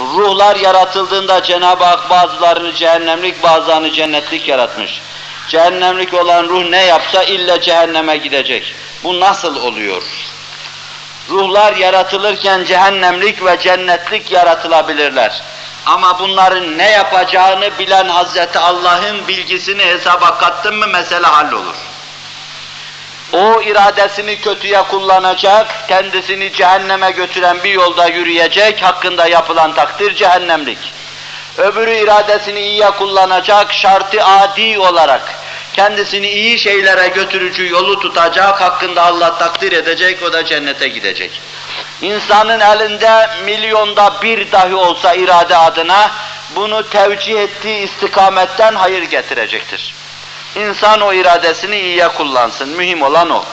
Ruhlar yaratıldığında Cenab-ı Hak bazılarını cehennemlik, bazılarını cennetlik yaratmış. Cehennemlik olan ruh ne yapsa illa cehenneme gidecek. Bu nasıl oluyor? Ruhlar yaratılırken cehennemlik ve cennetlik yaratılabilirler. Ama bunların ne yapacağını bilen Hazreti Allah'ın bilgisini hesaba kattın mı mesele hallolur. O iradesini kötüye kullanacak, kendisini cehenneme götüren bir yolda yürüyecek, hakkında yapılan takdir cehennemlik. Öbürü iradesini iyiye kullanacak, şartı adi olarak kendisini iyi şeylere götürücü yolu tutacak, hakkında Allah takdir edecek, o da cennete gidecek. İnsanın elinde milyonda bir dahi olsa irade adına bunu tevcih ettiği istikametten hayır getirecektir. İnsan o iradesini iyiye kullansın, mühim olan o.